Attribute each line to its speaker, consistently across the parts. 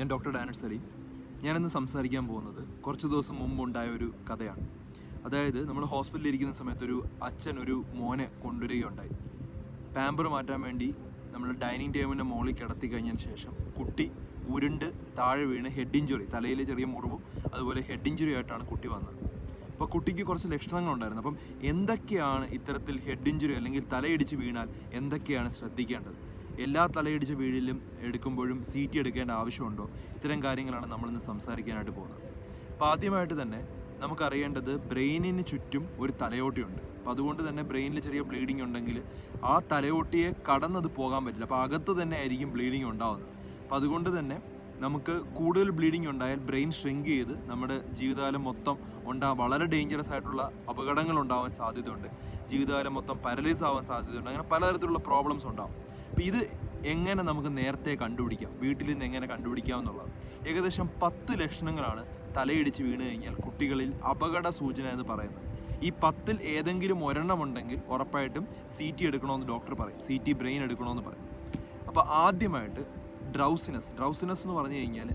Speaker 1: ഞാൻ ഡോക്ടർ ഡാനഡ് സലീം. ഞാനിന്ന് സംസാരിക്കാൻ പോകുന്നത് കുറച്ച് ദിവസം മുമ്പ് ഉണ്ടായ ഒരു കഥയാണ്. അതായത് നമ്മൾ ഹോസ്പിറ്റലിൽ ഇരിക്കുന്ന സമയത്ത് ഒരു അച്ഛൻ ഒരു മോനെ കൊണ്ടുവരികയുണ്ടായി. പാമ്പർ മാറ്റാൻ വേണ്ടി നമ്മൾ ഡൈനിങ് ടേബിളിന്റെ മുകളിൽ കിടത്തി കഴിഞ്ഞതിന് ശേഷം കുട്ടി ഉരുണ്ട് താഴെ വീണ് ഹെഡ് ഇഞ്ചുറി തലയിലെ ചെറിയ മുറിവും അതുപോലെ ഹെഡ് ഇഞ്ചുറി ആയിട്ടാണ് കുട്ടി വന്നത്. അപ്പോൾ കുട്ടിക്ക് കുറച്ച് ലക്ഷണങ്ങൾ ഉണ്ടായിരുന്നു. അപ്പം എന്തൊക്കെയാണ് ഇത്തരത്തിൽ ഹെഡ് ഇഞ്ചുറി അല്ലെങ്കിൽ തലയിടിച്ച് വീണാൽ എന്തൊക്കെയാണ് ശ്രദ്ധിക്കേണ്ടത്? എല്ലാ തലയിടിച്ച വീഴിലും എടുക്കുമ്പോഴും സി ടി എടുക്കേണ്ട ആവശ്യമുണ്ടോ? ഇത്തരം കാര്യങ്ങളാണ് നമ്മളിന്ന് സംസാരിക്കാനായിട്ട് പോകുന്നത്. അപ്പോൾ ആദ്യമായിട്ട് തന്നെ നമുക്കറിയേണ്ടത് ബ്രെയിനിന് ചുറ്റും ഒരു തലയോട്ടിയുണ്ട്. അപ്പോൾ അതുകൊണ്ട് തന്നെ ബ്രെയിനിൽ ചെറിയ ബ്ലീഡിംഗ് ഉണ്ടെങ്കിൽ ആ തലയോട്ടിയെ കടന്നത് പോകാൻ പറ്റില്ല. അപ്പോൾ അകത്ത് തന്നെ ആയിരിക്കും ബ്ലീഡിംഗ് ഉണ്ടാവുന്നത്. അപ്പോൾ അതുകൊണ്ട് തന്നെ നമുക്ക് കൂടുതൽ ബ്ലീഡിംഗ് ഉണ്ടായാൽ ബ്രെയിൻ ഷ്രിങ്ക് ചെയ്ത് നമ്മുടെ ജീവിതകാലം മൊത്തം ഉണ്ടാ. വളരെ ഡേഞ്ചറസ് ആയിട്ടുള്ള അപകടങ്ങൾ ഉണ്ടാവാൻ സാധ്യതയുണ്ട്. ജീവിതകാലം മൊത്തം പാരലൈസ് ആവാൻ സാധ്യതയുണ്ട്. അങ്ങനെ പലതരത്തിലുള്ള പ്രോബ്ലംസ് ഉണ്ടാവും. അപ്പോൾ ഇത് എങ്ങനെ നമുക്ക് നേരത്തെ കണ്ടുപിടിക്കാം? വീട്ടിൽ നിന്ന് എങ്ങനെ കണ്ടുപിടിക്കാം എന്നുള്ളത്. ഏകദേശം പത്ത് ലക്ഷണങ്ങളാണ് തലയിടിച്ച് വീണ് കഴിഞ്ഞാൽ കുട്ടികളിൽ അപകട സൂചന എന്ന് പറയുന്നത്. ഈ പത്തിൽ ഏതെങ്കിലും ഒരെണ്ണം ഉണ്ടെങ്കിൽ ഉറപ്പായിട്ടും സി ടി എടുക്കണമെന്ന് ഡോക്ടർ പറയും. സി ടി ബ്രെയിൻ എടുക്കണമെന്ന് പറയും. അപ്പോൾ ആദ്യമായിട്ട് ഡ്രൗസിനെസ് ഡ്രൗസിനെസ് എന്ന് പറഞ്ഞു കഴിഞ്ഞാൽ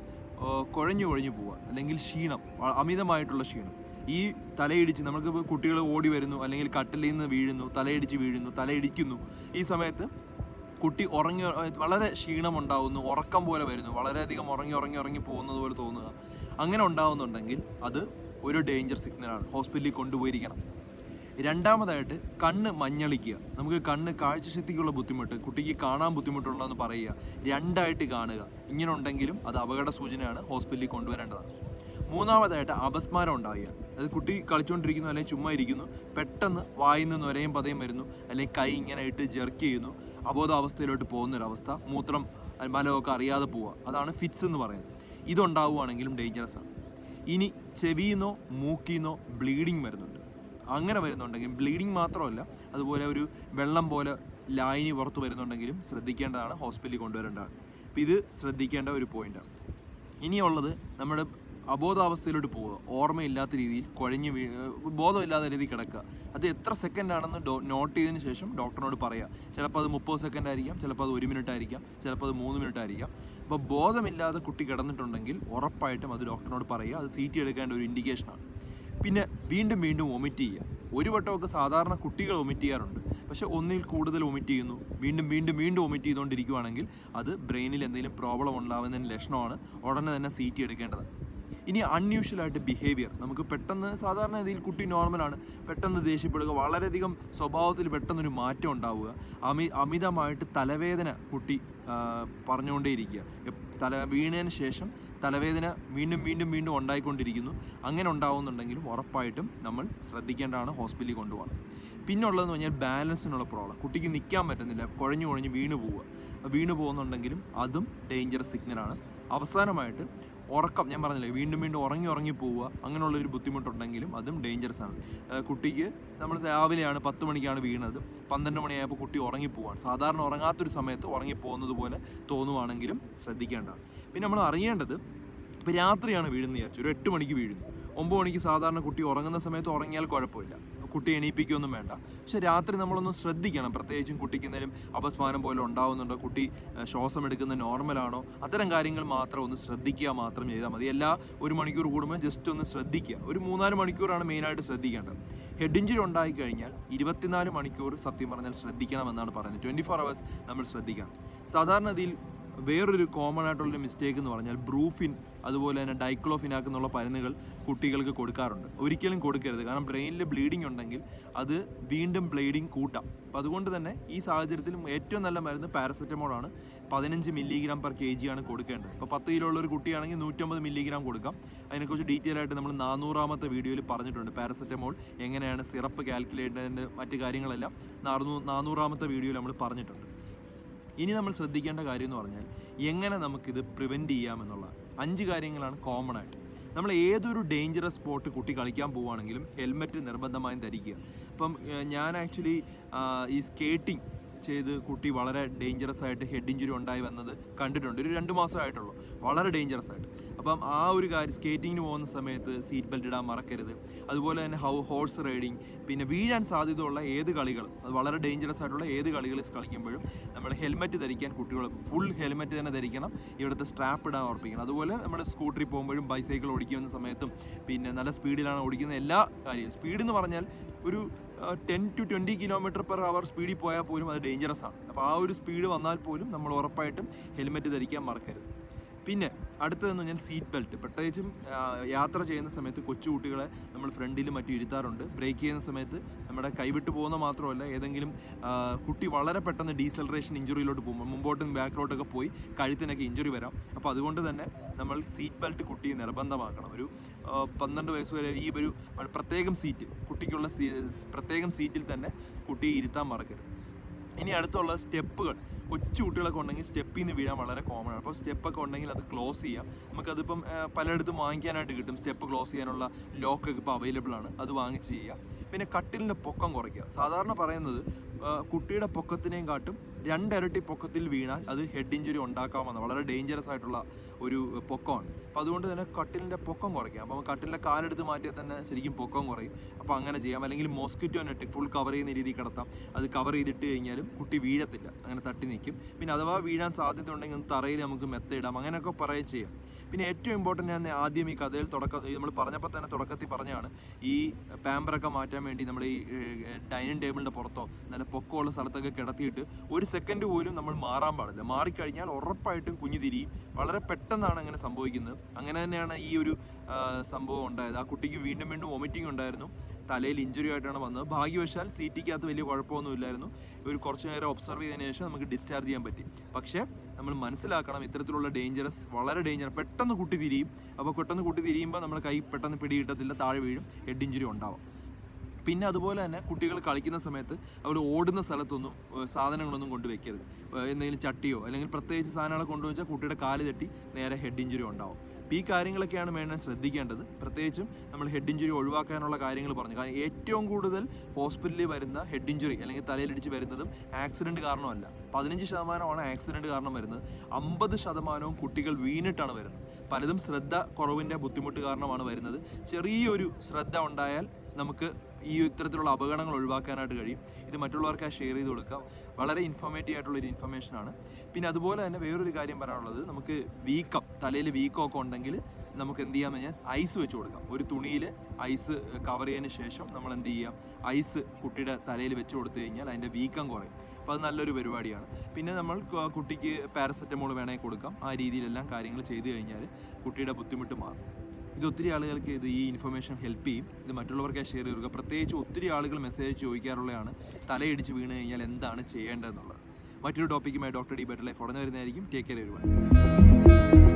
Speaker 1: കുഴഞ്ഞു കുഴഞ്ഞു പോവുക അല്ലെങ്കിൽ ക്ഷീണം അമിതമായിട്ടുള്ള ക്ഷീണം. ഈ തലയിടിച്ച് നമുക്ക് കുട്ടികൾ ഓടി വരുന്നു അല്ലെങ്കിൽ കട്ടിലിൽ നിന്ന് വീഴുന്നു തലയിടിച്ച് വീഴുന്നു തലയിടിക്കുന്നു. ഈ സമയത്ത് കുട്ടി ഉറങ്ങി വളരെ ക്ഷീണമുണ്ടാവുന്നു ഉറക്കം പോലെ വരുന്നു വളരെയധികം ഉറങ്ങി ഉറങ്ങി ഉറങ്ങി പോകുന്നത് പോലെ തോന്നുക. അങ്ങനെ ഉണ്ടാവുന്നുണ്ടെങ്കിൽ അത് ഒരു ഡേഞ്ചർ സിഗ്നലാണ് ഹോസ്പിറ്റലിൽ കൊണ്ടുപോയിരിക്കണം. രണ്ടാമതായിട്ട് കണ്ണ് മഞ്ഞളിക്കുക. നമുക്ക് കണ്ണ് കാഴ്ചശക്തിക്കുള്ള ബുദ്ധിമുട്ട് കുട്ടിക്ക് കാണാൻ ബുദ്ധിമുട്ടുള്ളതെന്ന് പറയുക രണ്ടായിട്ട് കാണുക. ഇങ്ങനെ ഉണ്ടെങ്കിലും അത് അപകട സൂചനയാണ് ഹോസ്പിറ്റലിൽ കൊണ്ടുവരേണ്ടതാണ് മൂന്നാമതായിട്ട് അപസ്മാരം ഉണ്ടാവുക അത് കുട്ടി കളിച്ചുകൊണ്ടിരിക്കുന്നു അല്ലെങ്കിൽ ചുമ്മാ ഇരിക്കുന്നു പെട്ടെന്ന് വായിൽ നിന്ന് ഒരയും പതയും വരുന്നു അല്ലെങ്കിൽ കൈ ഇങ്ങനെ ഇട്ട് ജെർക്ക് ചെയ്യുന്നു. അബോധാവസ്ഥയിലോട്ട് പോകുന്നൊരവസ്ഥ മൂത്രം മലമൊക്കെ അറിയാതെ പോവുക. അതാണ് ഫിറ്റ്സ് എന്ന് പറയുന്നത്. ഇതുണ്ടാവുകയാണെങ്കിലും ഡേഞ്ചറസ് ആണ്. ഇനി ചെവിന്നോ മൂക്കിന്നോ ബ്ലീഡിങ് വരുന്നുണ്ട്. അങ്ങനെ വരുന്നുണ്ടെങ്കിൽ ബ്ലീഡിങ് മാത്രമല്ല അതുപോലെ ഒരു വെള്ളം പോലെ ലായിനി പുറത്ത് വരുന്നുണ്ടെങ്കിലും ശ്രദ്ധിക്കേണ്ടതാണ് ഹോസ്പിറ്റലിൽ കൊണ്ടുവരേണ്ടതാണ്. അപ്പോൾ ഇത് ശ്രദ്ധിക്കേണ്ട ഒരു പോയിന്റാണ് ഇനിയുള്ളത് നമ്മുടെ അബോധാവസ്ഥയിലോട്ട് പോവുക. ഓർമ്മയില്ലാത്ത രീതിയിൽ കുഴഞ്ഞ് വീ ബോധമില്ലാത്ത രീതിയിൽ കിടക്കുക. അത് എത്ര സെക്കൻഡ് ആണെന്ന് ഡോ നോട്ട് ചെയ്തതിന് ശേഷം ഡോക്ടറിനോട് പറയുക ചിലപ്പോൾ അത് മുപ്പത് സെക്കൻഡ് ആയിരിക്കാം ചിലപ്പോൾ അത് ഒരു മിനിറ്റ് ആയിരിക്കാം ചിലപ്പോൾ അത് മൂന്ന് മിനിറ്റ് ആയിരിക്കാം അപ്പോൾ ബോധമില്ലാതെ കുട്ടി കിടന്നിട്ടുണ്ടെങ്കിൽ ഉറപ്പായിട്ടും അത് ഡോക്ടറിനോട് പറയുക. അത് സി ടി എടുക്കേണ്ട ഒരു ഇൻഡിക്കേഷനാണ് പിന്നെ വീണ്ടും വീണ്ടും വൊമിറ്റ് ചെയ്യുക. ഒരു വട്ടമൊക്കെ സാധാരണ കുട്ടികൾ വൊമിറ്റ് ചെയ്യാറുണ്ട്. പക്ഷേ ഒന്നിൽ കൂടുതൽ വൊമിറ്റ് ചെയ്യുന്നു. വീണ്ടും വീണ്ടും വീണ്ടും വൊമിറ്റ് ചെയ്തുകൊണ്ടിരിക്കുകയാണെങ്കിൽ അത് ബ്രെയിനിൽ എന്തെങ്കിലും പ്രോബ്ലം ഉണ്ടാകുന്നതിന് ലക്ഷണമാണ് ഉടനെ തന്നെ സി ടി എടുക്കേണ്ടത്. ഇനി അൺയൂഷ്വൽ ആയിട്ട് ബിഹേവിയർ നമുക്ക് പെട്ടെന്ന് സാധാരണ രീതിയിൽ കുട്ടി നോർമലാണ് പെട്ടെന്ന് ദേഷ്യപ്പെടുക വളരെയധികം സ്വഭാവത്തിൽ പെട്ടെന്നൊരു മാറ്റം ഉണ്ടാവുക. അമി അമിതമായിട്ട് തലവേദന കുട്ടി പറഞ്ഞുകൊണ്ടേയിരിക്കുക. തല വീണതിന് ശേഷം തലവേദന വീണ്ടും വീണ്ടും വീണ്ടും ഉണ്ടായിക്കൊണ്ടിരിക്കുന്നു. അങ്ങനെ ഉണ്ടാവുന്നുണ്ടെങ്കിലും ഉറപ്പായിട്ടും നമ്മൾ ശ്രദ്ധിക്കേണ്ടതാണ് ഹോസ്പിറ്റലിൽ കൊണ്ടുപോകണം. പിന്നെ ഉള്ളതെന്ന് പറഞ്ഞാൽ ബാലൻസിനുള്ള പ്രോബ്ലം. കുട്ടിക്ക് നിൽക്കാൻ പറ്റുന്നില്ല കുഴഞ്ഞു കുഴഞ്ഞ് വീണ് പോവുക. വീണു പോകുന്നുണ്ടെങ്കിലും അതും ഡേഞ്ചറസ് സിഗ്നലാണ് അവസാനമായിട്ട് ഉറക്കം ഞാൻ പറഞ്ഞില്ലേ വീണ്ടും വീണ്ടും ഉറങ്ങി ഉറങ്ങി പോവുക അങ്ങനെയുള്ളൊരു ബുദ്ധിമുട്ടുണ്ടെങ്കിലും അതും ഡേഞ്ചറസ് ആണ്. കുട്ടിക്ക് നമ്മൾ രാവിലെയാണ് പത്ത് മണിക്കാണ് വീണത്. പന്ത്രണ്ട് മണിയായപ്പോൾ കുട്ടി ഉറങ്ങിപ്പോവാണ് സാധാരണ ഉറങ്ങാത്തൊരു സമയത്ത് ഉറങ്ങിപ്പോകുന്നത് പോലെ തോന്നുവാണെങ്കിലും ശ്രദ്ധിക്കേണ്ടതാണ്. പിന്നെ നമ്മൾ അറിയേണ്ടത് ഇപ്പോൾ രാത്രിയാണ് വീഴുന്നത് വിചാരിച്ചു. ഒരു എട്ട് മണിക്ക് വീഴുന്നു. ഒമ്പത് മണിക്ക് സാധാരണ കുട്ടി ഉറങ്ങുന്ന സമയത്ത് ഉറങ്ങിയാൽ കുഴപ്പമില്ല. കുട്ടി എണീപ്പിക്കുകയൊന്നും വേണ്ട. പക്ഷെ രാത്രി നമ്മളൊന്ന് ശ്രദ്ധിക്കണം. പ്രത്യേകിച്ചും കുട്ടിക്ക് എന്തെങ്കിലും അപസ്മാരം പോലെ ഉണ്ടാവുന്നുണ്ടോ? കുട്ടി ശ്വാസം എടുക്കുന്നത് നോർമലാണോ? അത്തരം കാര്യങ്ങൾ മാത്രം ഒന്ന് ശ്രദ്ധിക്കുക മാത്രം ചെയ്താൽ മതി. എല്ലാ ഒരു മണിക്കൂർ കൂടുമ്പോൾ ജസ്റ്റ് ഒന്ന് ശ്രദ്ധിക്കുക. ഒരു മൂന്നാൽ മണിക്കൂറാണ് മെയിനായിട്ട് ശ്രദ്ധിക്കേണ്ടത്. ഹെഡ് ഇഞ്ചുറി ഉണ്ടായി കഴിഞ്ഞാൽ ഇരുപത്തിനാല് മണിക്കൂർ സത്യം പറഞ്ഞാൽ ശ്രദ്ധിക്കണം എന്നാണ് പറയുന്നത് ട്വന്റി ഫോർ അവേഴ്സ് നമ്മൾ ശ്രദ്ധിക്കണം. സാധാരണ സാധാരണഗതിയിൽ വേറൊരു കോമൺ ആയിട്ടുള്ളൊരു മിസ്റ്റേക്ക് എന്ന് പറഞ്ഞാൽ ബ്രൂഫിൻ അതുപോലെ തന്നെ ഡൈക്ലോഫിനാക്ക് എന്നുള്ള മരുന്നുകൾ കുട്ടികൾക്ക് കൊടുക്കാറുണ്ട്. ഒരിക്കലും കൊടുക്കരുത്. കാരണം ബ്രെയിനിൽ ബ്ലീഡിംഗ് ഉണ്ടെങ്കിൽ അത് വീണ്ടും ബ്ലീഡിംഗ് കൂട്ടാം. അപ്പോൾ അതുകൊണ്ട് തന്നെ ഈ സാഹചര്യത്തിൽ ഏറ്റവും നല്ല മരുന്ന് പാരസെറ്റമോളാണ് പതിനഞ്ച് മില്ലിഗ്രാം പെർ കെ ജിയാണ് കൊടുക്കേണ്ടത്. അപ്പോൾ പത്ത് കിലോ ഉള്ള ഒരു കുട്ടിയാണെങ്കിൽ നൂറ്റമ്പത് മില്ലിഗ്രാം കൊടുക്കാം. അതിനെക്കുറിച്ച് ഡീറ്റെയിൽ ആയിട്ട് നമ്മൾ നാനൂറാമത്തെ വീഡിയോയിൽ പറഞ്ഞിട്ടുണ്ട് പാരസെറ്റമോൾ എങ്ങനെയാണ് സിറപ്പ് കാൽക്കുലേറ്റ് മറ്റു കാര്യങ്ങളെല്ലാം. നാനൂ നാനൂറാമത്തെ വീഡിയോയിൽ നമ്മൾ പറഞ്ഞിട്ടുണ്ട്. ഇനി നമ്മൾ ശ്രദ്ധിക്കേണ്ട കാര്യം എന്ന് പറഞ്ഞാൽ എങ്ങനെ നമുക്കിത് പ്രിവെന്റ് ചെയ്യാമെന്നുള്ള അഞ്ച് കാര്യങ്ങളാണ് കോമൺ ആയിട്ട്. നമ്മൾ ഏതൊരു ഡേഞ്ചറസ് സ്പോട്ട് കുട്ടി കളിക്കാൻ പോവുകയാണെങ്കിലും ഹെൽമെറ്റ് നിർബന്ധമായും ധരിക്കുക. ഇപ്പം ഞാൻ ആക്ച്വലി ഈ സ്കേറ്റിംഗ് ചെയ്ത് കുട്ടി വളരെ ഡേഞ്ചറസ് ആയിട്ട് ഹെഡ് ഇഞ്ചുറി ഉണ്ടായി വന്നത് കണ്ടിട്ടുണ്ട്. ഒരു രണ്ട് മാസമായിട്ടുള്ളൂ. വളരെ ഡേഞ്ചറസ് ആയിട്ട്. അപ്പം ആ ഒരു കാര്യം സ്കേറ്റിങ്ങിന് പോകുന്ന സമയത്ത് സീറ്റ് ബെൽറ്റ് ഇടാൻ മറക്കരുത്. അതുപോലെ തന്നെ ഹൗ ഹോഴ്സ് റൈഡിങ് പിന്നെ വീഴാൻ സാധ്യതയുള്ള ഏത് കളികൾ അത് വളരെ ഡേഞ്ചറസ് ആയിട്ടുള്ള ഏത് കളികൾ കളിക്കുമ്പോഴും നമ്മൾ ഹെൽമെറ്റ് ധരിക്കാൻ കുട്ടികൾ ഫുൾ ഹെൽമെറ്റ് തന്നെ ധരിക്കണം. ഇവിടുത്തെ സ്ട്രാപ്പ് ഇടാൻ ഉറപ്പിക്കണം. അതുപോലെ നമ്മൾ സ്കൂട്ടറിൽ പോകുമ്പോഴും ബൈസൈക്കിൾ ഓടിക്കുന്ന സമയത്തും പിന്നെ നല്ല സ്പീഡിലാണ് ഓടിക്കുന്ന എല്ലാ കാര്യവും. സ്പീഡ് എന്ന് പറഞ്ഞാൽ ഒരു ten to twenty kilometre per hour സ്പീഡിൽ പോയാൽ പോലും അത് ഡേഞ്ചറസ് ആണ്. അപ്പോൾ ആ ഒരു സ്പീഡ് വന്നാൽ പോലും നമ്മൾ ഉറപ്പായിട്ടും ഹെൽമെറ്റ് ധരിക്കാൻ മറക്കരുത്. പിന്നെ അടുത്തതെന്ന് പറഞ്ഞാൽ സീറ്റ് ബെൽറ്റ് പ്രത്യേകിച്ചും യാത്ര ചെയ്യുന്ന സമയത്ത് കൊച്ചുകുട്ടികളെ നമ്മൾ ഫ്രണ്ടിലും മറ്റും ഇരുത്താറുണ്ട്. ബ്രേക്ക് ചെയ്യുന്ന സമയത്ത് നമ്മുടെ കൈവിട്ട് പോകുന്ന മാത്രമല്ല ഏതെങ്കിലും കുട്ടി വളരെ പെട്ടെന്ന് ഡീസലറേഷൻ ഇഞ്ചുറിയിലോട്ട് പോകുമ്പോൾ മുമ്പോട്ടും ബാക്കിലോട്ടൊക്കെ പോയി കഴുത്തിനൊക്കെ ഇഞ്ചുറി വരാം. അപ്പോൾ അതുകൊണ്ട് തന്നെ നമ്മൾ സീറ്റ് ബെൽറ്റ് കുട്ടിയെ നിർബന്ധമാക്കണം. ഒരു പന്ത്രണ്ട് വയസ്സ് വരെ ഈ ഒരു പ്രത്യേകം സീറ്റ് കുട്ടിക്കുള്ള പ്രത്യേകം സീറ്റിൽ തന്നെ കുട്ടിയെ ഇരുത്താൻ മറക്കരുത്. ഇനി അടുത്തുള്ള സ്റ്റെപ്പുകൾ. കൊച്ചു കുട്ടികളൊക്കെ ഉണ്ടെങ്കിൽ സ്റ്റെപ്പിൽ നിന്ന് വീഴാൻ വളരെ കോമൺ ആണ്. അപ്പോൾ സ്റ്റെപ്പൊക്കെ ഉണ്ടെങ്കിൽ അത് ക്ലോസ് ചെയ്യാം. നമുക്കതിപ്പം പലയിടത്തും വാങ്ങിക്കാനായിട്ട് കിട്ടും. സ്റ്റെപ്പ് ക്ലോസ് ചെയ്യാനുള്ള ലോക്കൊക്കെ ഇപ്പോൾ അവൈലബിൾ ആണ്. അത് വാങ്ങിച്ച് ചെയ്യുക പിന്നെ കട്ടിലിന്റെ പൊക്കം കുറയ്ക്കുക. സാധാരണ പറയുന്നത് കുട്ടിയുടെ പൊക്കത്തിനെയും കാട്ടും രണ്ടിരട്ടി പൊക്കത്തിൽ വീണാൽ അത് ഹെഡ് ഇഞ്ചുറി ഉണ്ടാക്കാമെന്ന് വളരെ ഡേഞ്ചറസ് ആയിട്ടുള്ള ഒരു പൊക്കമാണ്. അപ്പോൾ അതുകൊണ്ട് തന്നെ കട്ടിലിന്റെ പൊക്കം കുറയ്ക്കാം. അപ്പോൾ കട്ടിലിന്റെ കാലെടുത്ത് മാറ്റിയാൽ തന്നെ ശരിക്കും പൊക്കം കുറയും. അപ്പോൾ അങ്ങനെ ചെയ്യാം. അല്ലെങ്കിൽ മോസ്കിറ്റോ നെറ്റ് ഫുൾ കവർ ചെയ്യുന്ന രീതിയിൽ കിടത്താം. അത് കവർ ചെയ്തിട്ട് കഴിഞ്ഞാലും കുട്ടി വീഴത്തില്ല. അങ്ങനെ തട്ടി നിൽക്കും. പിന്നെ അഥവാ വീഴാൻ സാധ്യത ഉണ്ടെങ്കിൽ തറയിൽ നമുക്ക് മെത്തയിടാം അങ്ങനെയൊക്കെ പറയുകയും ചെയ്യാം. പിന്നെ ഏറ്റവും ഇമ്പോർട്ടന്റ് ഞാൻ ആദ്യം ഈ കഥയിൽ തുടക്ക നമ്മൾ പറഞ്ഞപ്പോൾ തന്നെ തുടക്കത്തിൽ പറഞ്ഞാണ് ഈ പാമ്പറൊക്കെ മാറ്റാൻ വേണ്ടി നമ്മൾ ഈ ഡൈനിങ് ടേബിളിന്റെ പുറത്തോ നല്ല പൊക്കമുള്ള സ്ഥലത്തൊക്കെ കിടത്തിയിട്ട് ഒരു സെക്കൻഡ് പോലും നമ്മൾ മാറാൻ പാടില്ല. മാറിക്കഴിഞ്ഞാൽ ഉറപ്പായിട്ടും കുഞ്ഞു തിരിയും. വളരെ പെട്ടെന്നാണ് അങ്ങനെ സംഭവിക്കുന്നത്. അങ്ങനെ തന്നെയാണ് ഈ ഒരു സംഭവം ഉണ്ടായത്. ആ കുട്ടിക്ക് വീണ്ടും വീണ്ടും വോമിറ്റിംഗ് ഉണ്ടായിരുന്നു. തലയിൽ ഇഞ്ചുറി ആയിട്ടാണ് വന്നത്. ഭാഗ്യവശാൽ സീറ്റിക്കകത്ത് വലിയ കുഴപ്പമൊന്നുമില്ലായിരുന്നു. ഒരു കുറച്ച് നേരം ഒബ്സർവ് ചെയ്തതിന് ശേഷം നമുക്ക് ഡിസ്ചാർജ് ചെയ്യാൻ പറ്റി. പക്ഷേ നമ്മൾ മനസ്സിലാക്കണം ഇത്തരത്തിലുള്ള ഡേഞ്ചറസ് വളരെ ഡേഞ്ചർ പെട്ടെന്ന് കുട്ടി തിരിയും. അപ്പോൾ പെട്ടെന്ന് കുട്ടി തിരിയുമ്പോൾ നമ്മുടെ കൈ പെട്ടെന്ന് പിടി കിട്ടത്തില്ല താഴെ വീഴും ഹെഡ് ഇഞ്ചുറി ഉണ്ടാവും. പിന്നെ അതുപോലെ തന്നെ കുട്ടികൾ കളിക്കുന്ന സമയത്ത് അവർ ഓടുന്ന സ്ഥലത്തൊന്നും സാധനങ്ങളൊന്നും കൊണ്ടുവയ്ക്കരുത് എന്തെങ്കിലും ചട്ടിയോ അല്ലെങ്കിൽ പ്രത്യേകിച്ച് സാധനങ്ങളെ കൊണ്ടുവച്ചാൽ കുട്ടിയുടെ കാൽ തട്ടി നേരെ ഹെഡ് ഇഞ്ചുറി ഉണ്ടാവും. ഈ കാര്യങ്ങളൊക്കെയാണ് വേണ്ടത് ശ്രദ്ധിക്കേണ്ടത്. പ്രത്യേകിച്ചും നമ്മൾ ഹെഡ് ഇഞ്ചുറി ഒഴിവാക്കാനുള്ള കാര്യങ്ങൾ പറഞ്ഞു. കാരണം ഏറ്റവും കൂടുതൽ ഹോസ്പിറ്റലിൽ വരുന്ന ഹെഡ് ഇഞ്ചുറി അല്ലെങ്കിൽ തലയിലിടിച്ച് വരുന്നതും ആക്സിഡന്റ് കാരണമല്ല. പതിനഞ്ച് ശതമാനമാണ് ആക്സിഡന്റ് കാരണം വരുന്നത്. അമ്പത് ശതമാനവും കുട്ടികൾ വീണിട്ടാണ് വരുന്നത്. പലതും ശ്രദ്ധ കുറവിന്റെ ബുദ്ധിമുട്ട് കാരണമാണ് വരുന്നത്. ചെറിയൊരു ശ്രദ്ധ ഉണ്ടായാൽ നമുക്ക് ഈ ഇത്തരത്തിലുള്ള അപകടങ്ങൾ ഒഴിവാക്കാനായിട്ട് കഴിയും. ഇത് മറ്റുള്ളവർക്ക് ഷെയർ ചെയ്ത് കൊടുക്കാം. വളരെ ഇൻഫോർമേറ്റീവ് ഒരു ഇൻഫർമേഷനാണ് പിന്നെ അതുപോലെ തന്നെ വേറൊരു കാര്യം പറയാനുള്ളത്. നമുക്ക് വീക്കം തലയിൽ വീക്കം ഒക്കെ ഉണ്ടെങ്കിൽ നമുക്ക് എന്ത് ചെയ്യാമെന്ന് കഴിഞ്ഞാൽ ഐസ് വെച്ച് കൊടുക്കാം. ഒരു തുണിയിൽ ഐസ് കവർ ചെയ്തതിന് ശേഷം നമ്മൾ എന്ത് ചെയ്യാം? ഐസ് കുട്ടിയുടെ തലയിൽ വെച്ച് കൊടുത്തു കഴിഞ്ഞാൽ അതിന്റെ വീക്കം കുറയും. അപ്പോൾ അത് നല്ലൊരു പരിപാടിയാണ്. പിന്നെ നമ്മൾ കുട്ടിക്ക് പാരസെറ്റമോൾ വേണമെങ്കിൽ കൊടുക്കാം. ആ രീതിയിലെല്ലാം കാര്യങ്ങൾ ചെയ്തു കഴിഞ്ഞാൽ കുട്ടിയുടെ ബുദ്ധിമുട്ട് മാറും. ഇത് ഒത്തിരി ആളുകൾക്ക് ഇത് ഈ ഇൻഫർമേഷൻ ഹെൽപ്പ് ചെയ്യും. ഇത് മറ്റുള്ളവർക്ക് ഷെയർ ചെയ്ത് പ്രത്യേകിച്ച് ഒത്തിരി ആളുകൾ മെസ്സേജ് ചോദിക്കാറുള്ളതാണ് തലയിടിച്ച് വീണ് കഴിഞ്ഞാൽ എന്താണ് ചെയ്യേണ്ടതെന്നുള്ളത്. മറ്റൊരു ടോപ്പിക്കുമായി ഡോക്ടർ ഡി ബെറ്റർ ലൈഫ് ഉടനെ വരുന്നതായിരിക്കും. ടേക്ക് കെയർ വരുവാൻ